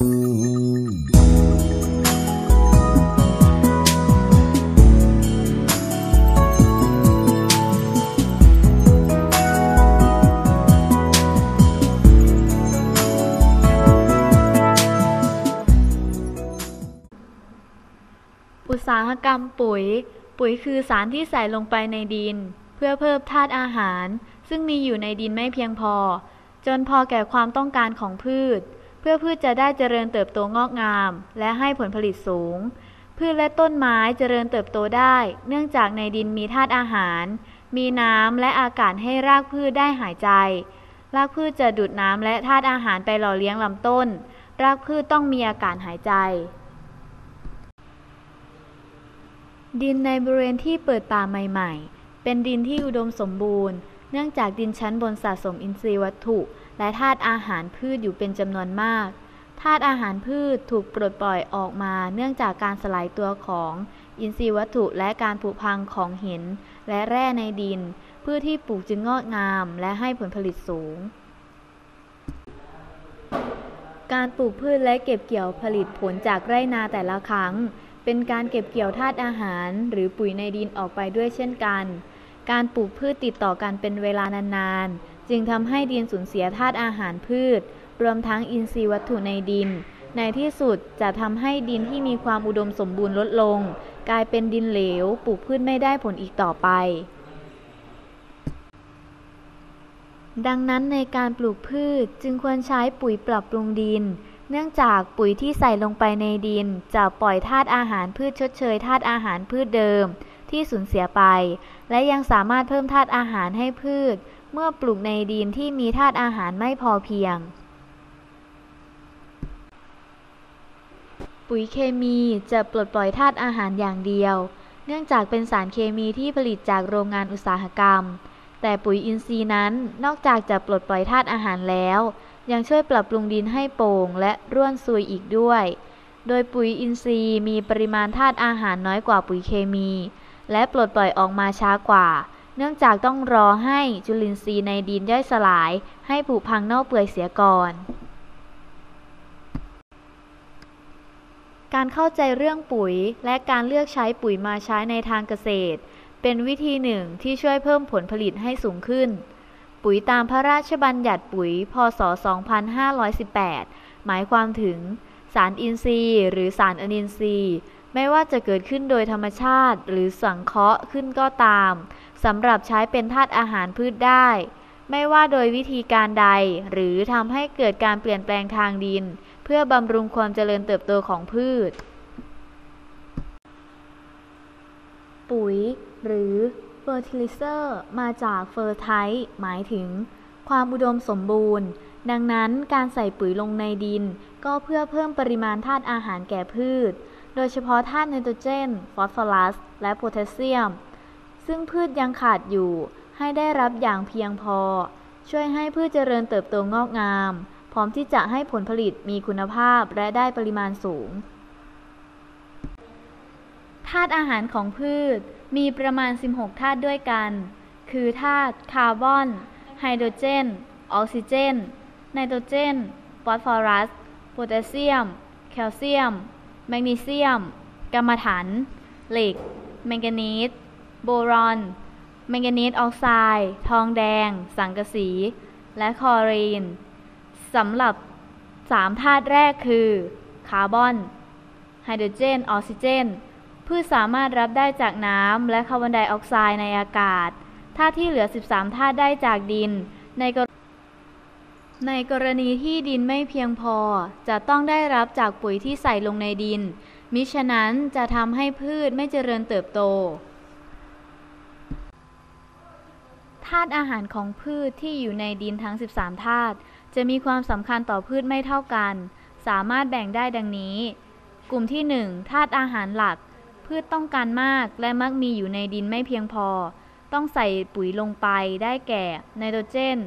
อุตสาหกรรมปุ๋ย ปุ๋ยคือสารที่ใส่ลงไปในดิน เพื่อเพิ่มธาตุอาหาร ซึ่งมีอยู่ในดินไม่เพียงพอ จนพอแก่ความต้องการของพืช เพื่อพืชจะได้เจริญเติบโตงอกงาม และให้ผลผลิตสูง พืชและต้นไม้เจริญเติบโตได้ เนื่องจากในดินมีธาตุอาหาร มีน้ำและอากาศให้รากพืชได้หายใจ รากพืชจะดูดน้ำและธาตุอาหารไปหล่อเลี้ยงลำต้น รากพืชต้องมีอากาศหายใจ ดินในบริเวณที่เปิดป่าใหม่ ๆ เป็นดินที่อุดมสมบูรณ์ เนื่องจากดินชั้นบนสะสมอินทรีย์วัตถุ และธาตุอาหารพืชอยู่เป็นจำนวนมากธาตุอาหารพืชถูกปลดปล่อยออกมาเนื่องจากการสลายตัวของอินทรีย์วัตถุและการผุพังของหิน และแร่ในดิน พืชที่ปลูกจึงงอกงามและให้ผลผลิตสูง การปลูกพืชและเก็บเกี่ยวผลิตผลจากไร่นาแต่ละครั้ง เป็นการเก็บเกี่ยวธาตุอาหาร หรือปุ๋ยในดินออกไปด้วยเช่นกัน การปลูกพืชติดต่อกันเป็นเวลานานๆ จึงทำให้ดินสูญเสียธาตุอาหารพืช รวมทั้งอินทรีย์วัตถุในดิน ในที่สุดจะทำให้ดินที่มีความอุดมสมบูรณ์ลดลง กลายเป็นดินเหลวปลูกพืชไม่ได้ผลอีกต่อไป ดังนั้นในการปลูกพืชจึงควรใช้ปุ๋ยปรับปรุงดิน เนื่องจากปุ๋ยที่ใส่ลงไปในดิน จะปล่อยธาตุอาหารพืชชดเชยธาตุอาหารพืชเดิมที่สูญเสียไป และยังสามารถเพิ่มธาตุอาหารให้พืช เมื่อปลูกในดินที่มีธาตุอาหารไม่พอเพียง ปุ๋ยเคมีจะปลดปล่อยธาตุอาหารอย่างเดียว เนื่องจากเป็นสารเคมีที่ผลิตจากโรงงานอุตสาหกรรม แต่ปุ๋ยอินทรีย์นั้นนอกจากจะปลดปล่อยธาตุอาหารแล้ว ยังช่วยปรับปรุงดินให้โป่งและร่วนซุยอีกด้วย โดยปุ๋ยอินทรีย์มีปริมาณธาตุอาหารน้อยกว่าปุ๋ยเคมี และปลดปล่อยออกมาช้ากว่า เนื่องจากต้องรอให้จุลินทรีย์ในดินย่อยสลาย ให้ผุพังเน่าเปื่อยเสียก่อน การเข้าใจเรื่องปุ๋ยและการเลือกใช้ปุ๋ยมาใช้ในทางเกษตร เป็นวิธีหนึ่งที่ช่วยเพิ่มผลผลิตให้สูงขึ้น ปุ๋ยตามพระราชบัญญัติปุ๋ย พศ 2518 หมายความถึง สารอินทรีย์ หรือสารอนินทรีย์ ไม่ว่าจะเกิดขึ้นโดยธรรมชาติหรือสังเคราะห์ขึ้นก็ตามสำหรับใช้เป็นธาตุอาหารพืชได้ ไม่ว่าโดยวิธีการใด หรือทำให้เกิดการเปลี่ยนแปลงทางดิน เพื่อบำรุงความเจริญเติบโตของพืช ปุ๋ย หรือ fertilizer มาจาก fertile หมายถึง ความอุดมสมบูรณ์ ดังนั้นการใส่ปุ๋ยลงในดิน ก็เพื่อเพิ่มปริมาณธาตุอาหารแก่พืช โดยเฉพาะธาตุไนโตรเจน ฟอสฟอรัส และโพแทสเซียม ซึ่งพืชยังขาดอยู่ให้ได้รับอย่างเพียงพอ ช่วยให้พืชเจริญเติบโตงอกงาม พร้อมที่จะให้ผลผลิตมีคุณภาพและได้ปริมาณสูงธาตุอาหารของพืชมีประมาณ 16 ธาตุด้วยกัน คือธาตุคาร์บอน ไฮโดรเจน ออกซิเจน ไนโตรเจน ฟอสฟอรัส โพแทสเซียม แคลเซียม แมกนีเซียมกัมมันถัน เหล็ก แมงกานีสโบรอน แมงกานีสออกไซด์ ทองแดง สังกะสี และคลอรีนสำหรับ3ธาตุแรกคือ คาร์บอน ไฮโดรเจน ออกซิเจน พืชสามารถรับได้จากน้ำและคาร์บอนไดออกไซด์ในอากาศธาตุที่เหลือ 13ธาตุได้จากดิน ในกร ในกรณีที่ดินไม่เพียงพอ จะต้องได้รับจากปุ๋ยที่ใส่ลงในดิน มิฉะนั้นจะทำให้พืชไม่เจริญเติบโตธาตุอาหารของพืชที่อยู่ในดินทั้ง 13ธาตุจะมีความสำคัญต่อพืชไม่เท่ากัน สามารถแบ่งได้ดังนี้ กลุ่มที่1ธาตุอาหารหลัก พืชต้องการมากและมักมีอยู่ในดินไม่เพียงพอ ต้องใส่ปุ๋ยลงไปได้แก่ไนโตรเจน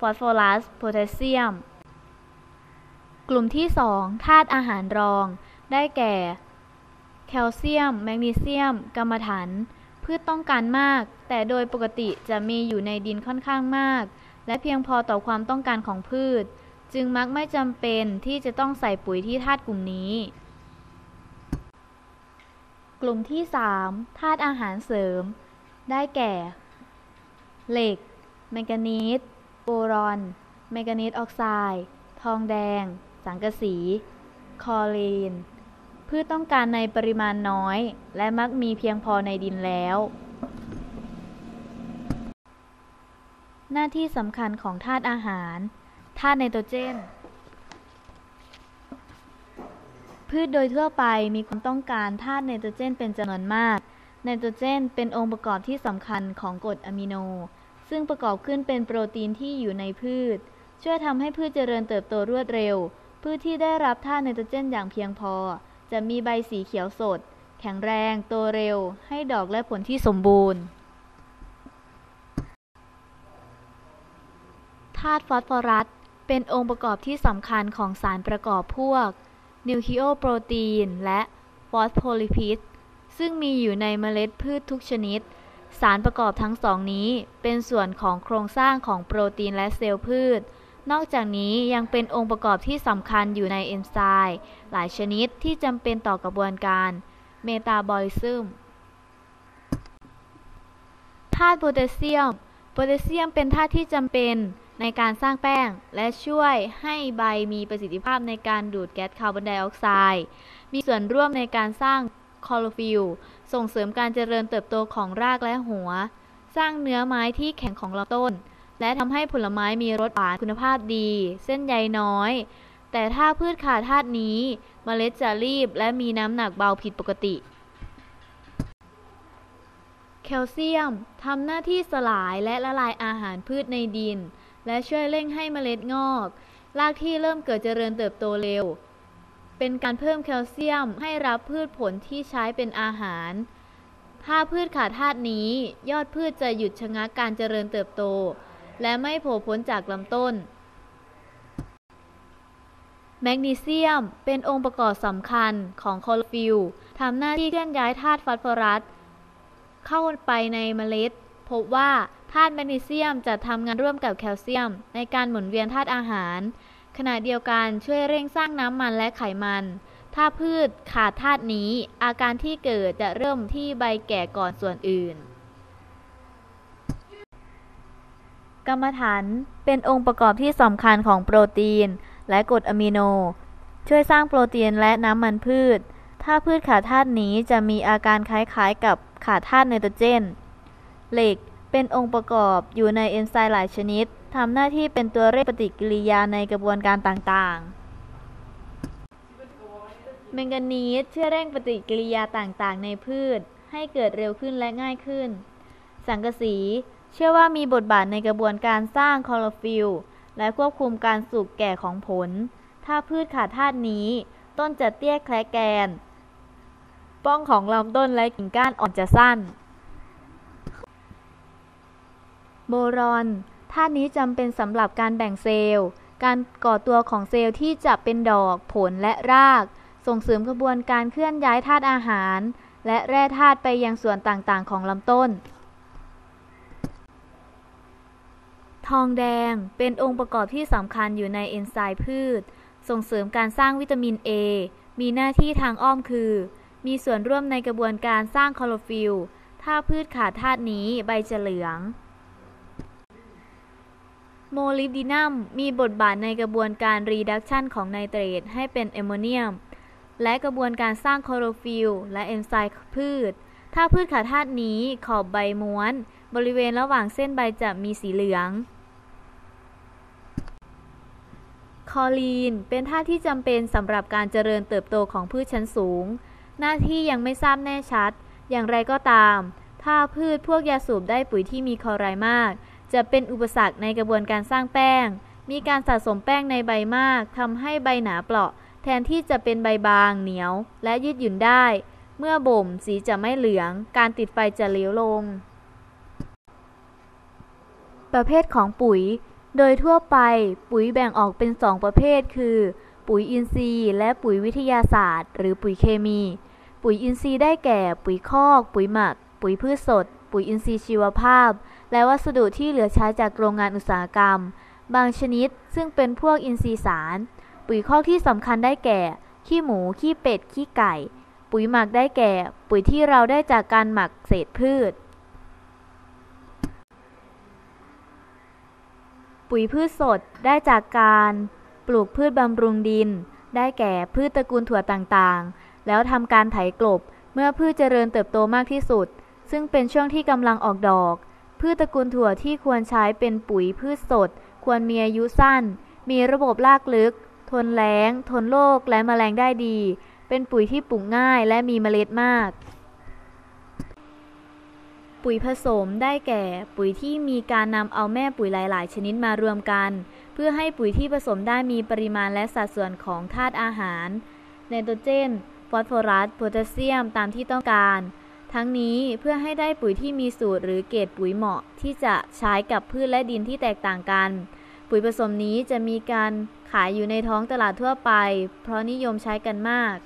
ฟอสฟอรัส โพแทสเซียม กลุ่มที่ 2 ธาตุอาหารรอง ได้แก่ แคลเซียม แมกนีเซียมกัมมันถันพืชต้องการมาก แต่โดยปกติจะมีอยู่ในดินค่อนข้างมาก และเพียงพอต่อความต้องการของพืช จึงมักไม่จำเป็นที่จะต้องใส่ปุ๋ยที่ธาตุกลุ่มนี้กลุ่มที่ 3 ธาตุอาหารเสริม ได้แก่ เหล็ก แมงกานีส บรอน แมงกานีสออกไซด์ ทองแดง สังกะสีคลอรีน พืชต้องการในปริมาณน้อย และมักมีเพียงพอในดินแล้ว หน้าที่สำคัญของธาตุอาหาร ธาตุไนโตรเจน พืชโดยทั่วไปมีความต้องการธาตุไนโตรเจนเป็นจำนวนมาก ไนโตรเจนเป็นองค์ประกอบที่สำคัญของกรดอะมิโน ซึ่งประกอบขึ้นเป็นโปรตีนที่อยู่ในพืช ช่วยทำให้พืชเจริญเติบโตรวดเร็ว พืชที่ได้รับธาตุไนโตรเจนอย่างเพียงพอ จะมีใบสีเขียวสด แข็งแรง โตเร็ว ให้ดอกและผลที่สมบูรณ์ธาตุฟอสฟอรัสเป็นองค์ประกอบที่สำคัญของสารประกอบพวก นิวคลีโอโปรตีน และฟอสโพลิพิดซึ่งมีอยู่ในเมล็ดพืชทุกชนิด สารประกอบทั้งสองนี้เป็นส่วนของโครงสร้างของโปรตีนและเซลล์พืช นอกจากนี้ยังเป็นองค์ประกอบที่สำคัญอยู่ในเอนไซม์หลายชนิดที่จำเป็นต่อกระบวนการเมตาบอลิซึมธาตุโพแทสเซียม โพแทสเซียมเป็นธาตุที่จำเป็นในการสร้างแป้ง และช่วยให้ใบมีประสิทธิภาพในการดูดแก๊สคาร์บอนไดออกไซด์ มีส่วนร่วมในการสร้าง คลอโรฟิลส่งเสริมการเจริญเติบโตของรากและหัว สร้างเนื้อไม้ที่แข็งของลำต้น และทำให้ผลไม้มีรสหวานคุณภาพดี เส้นใยน้อย แต่ถ้าพืชขาดธาตุนี้เมล็ดจะรีบและมีน้ำหนักเบาผิดปกติแคลเซียมทำหน้าที่สลายและละลายอาหารพืชในดิน และช่วยเร่งให้เมล็ดงอก รากที่เริ่มเกิดเจริญเติบโตเร็ว เป็นการเพิ่มแคลเซียมให้รับพืชผลที่ใช้เป็นอาหาร ถ้าพืชขาดธาตุนี้ ยอดพืชจะหยุดชะงักการเจริญเติบโต และไม่โผล่พ้นจากลำต้น แมกนีเซียมเป็นองค์ประกอบสำคัญของคลอโรฟิลทำหน้าที่เคลื่อนย้ายธาตุฟอสฟอรัสเข้าไปในเมล็ด พบว่าธาตุแมกนีเซียมจะทำงานร่วมกับแคลเซียม ในการหมุนเวียนธาตุอาหาร ขณะเดียวกันช่วยเร่งสร้างน้ำมันและไขมัน ถ้าพืชขาดธาตุนี้ อาการที่เกิดจะเริ่มที่ใบแก่ก่อนส่วนอื่น กรรมฐานเป็นองค์ประกอบที่สำคัญของโปรตีน และกรดอะมิโน ช่วยสร้างโปรตีนและน้ำมันพืช ถ้าพืชขาดธาตุนี้จะมีอาการคล้ายๆกับขาดธาตุไนโตรเจน เหล็กเป็นองค์ประกอบอยู่ในเอนไซม์หลายชนิด ทำหน้าที่เป็นตัวเร่งปฏิกิริยาในกระบวนการต่างๆแมงกานีสช่วยเร่งปฏิกิริยาต่างๆ ในพืช ให้เกิดเร็วขึ้นและง่ายขึ้น สังกะสี เชื่อว่ามีบทบาทในกระบวนการสร้างคลอโรฟิลล์และควบคุมการสุกแก่ของผล ถ้าพืชขาดธาตุนี้ ต้นจะเตี้ยแคลแกน ป้องของลำต้นและกิ่งก้านอ่อนจะสั้น โบรอน ธาตุนี้จำเป็นสำหรับการแบ่งเซลล์ การก่อตัวของเซลล์ที่จะเป็นดอกผลและราก ส่งเสริมกระบวนการเคลื่อนย้ายธาตุอาหาร และแร่ธาตุไปยังส่วนต่างๆ ของลำต้น ทองแดงเป็นองค์ประกอบที่สำคัญอยู่ในเอนไซม์พืช ส่งเสริมการสร้างวิตามิน A มีหน้าที่ทางอ้อมคือ มีส่วนร่วมในกระบวนการสร้างคลอโรฟิลล์ถ้าพืชขาดธาตุนี้ใบจะเหลือง โมลิบดีนัมมีบทบาทในกระบวนการรีดักชันของไนเตรตให้เป็นแอมโมเนียม และกระบวนการสร้างคลอโรฟิลล์และเอนไซม์พืช ถ้าพืชขาดธาตุนี้ขอบใบม้วน บริเวณระหว่างเส้นใบจะมีสีเหลืองคอลีน เป็นธาตุที่จำเป็นสำหรับการเจริญเติบโตของพืชชั้นสูง หน้าที่ยังไม่ทราบแน่ชัด อย่างไรก็ตาม ถ้าพืชพวกยาสูบได้ปุ๋ยที่มีคอไรมาก จะเป็นอุปสรรคในกระบวนการสร้างแป้ง มีการสะสมแป้งในใบมากทำให้ใบหนาเปราะ แทนที่จะเป็นใบบางเหนียว และยืดหยุ่นได้ เมื่อบ่มสีจะไม่เหลือง การติดไฟจะเลี้ยวลง ประเภทของปุ๋ย โดยทั่วไปปุ๋ยแบ่งออกเป็น 2 ประเภท คือ ปุ๋ยอินทรีย์ และปุ๋ยวิทยาศาสตร์ หรือปุ๋ยเคมี ปุ๋ยอินทรีย์ได้แก่ ปุ๋ยคอก ปุ๋ยหมัก ปุ๋ยพืชสด ปุ๋ยอินทรีย์ชีวภาพ และวัสดุที่เหลือใช้จากโรงงานอุตสาหกรรม บางชนิดซึ่งเป็นพวกอินทรีย์สาร ปุ๋ยคอกที่สำคัญได้แก่ ขี้หมู ขี้เป็ด ขี้ไก่ ปุ๋ยหมักได้แก่ ปุ๋ยที่เราได้จากการหมักเศษพืช ปุ๋ยพืชสดได้จากการปลูกพืชบำรุงดิน ได้แก่พืชตระกูลถั่วต่างๆ แล้วทำการไถกลบเมื่อพืชเจริญเติบโตมากที่สุด ซึ่งเป็นช่วงที่กำลังออกดอก พืชตระกูลถั่วที่ควรใช้เป็นปุ๋ยพืชสด ควรมีอายุสั้น มีระบบรากลึก ทนแล้ง ทนโรคและแมลงได้ดี เป็นปุ๋ยที่ปลูกง่ายและมีเมล็ดมาก ปุ๋ยผสมได้แก่ ปุ๋ยที่มีการนำเอาแม่ปุ๋ยหลาย ๆ ชนิดมารวมกัน เพื่อให้ปุ๋ยที่ผสมได้มีปริมาณและสัดส่วนของธาตุอาหารไนโตรเจน ฟอสฟอรัส โพแทสเซียม ตามที่ต้องการ ทั้งนี้เพื่อให้ได้ปุ๋ยที่มีสูตรหรือเกรดปุ๋ยเหมาะที่จะใช้กับพืชและดินที่แตกต่างกัน ปุ๋ยผสมนี้จะมีการขายอยู่ในท้องตลาดทั่วไป เพราะนิยมใช้กันมาก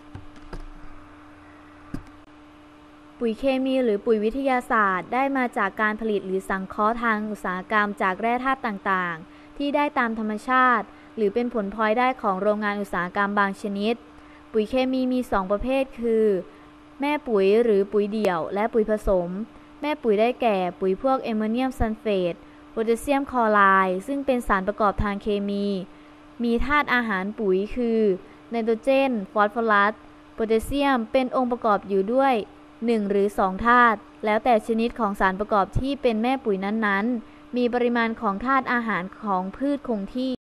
ปุ๋ยเคมีหรือปุ๋ยวิทยาศาสตร์ ได้มาจากการผลิตหรือสังเคราะห์ทางอุตสาหกรรมจากแร่ธาตุต่างๆ ที่ได้ตามธรรมชาติ หรือเป็นผลพลอยได้ของโรงงานอุตสาหกรรมบางชนิด ปุ๋ยเคมีมี 2 ประเภท คือ แม่ปุ๋ยหรือปุ๋ยเดี่ยว และปุ๋ยผสม แม่ปุ๋ยได้แก่ปุ๋ยพวกแอมโมเนียมซัลเฟตโพแทสเซียมคลอไรด์ซึ่งเป็นสารประกอบทางเคมี มีธาตุอาหารปุ๋ยคือไนโตรเจน ฟอสฟอรัสโพแทสเซียมเป็นองค์ประกอบอยู่ด้วย 1 หรือ 2 ธาตุแล้วแต่ชนิดของสารประกอบที่เป็นแม่ปุ๋ยนั้นๆ มีปริมาณของธาตุอาหารของพืชคงที่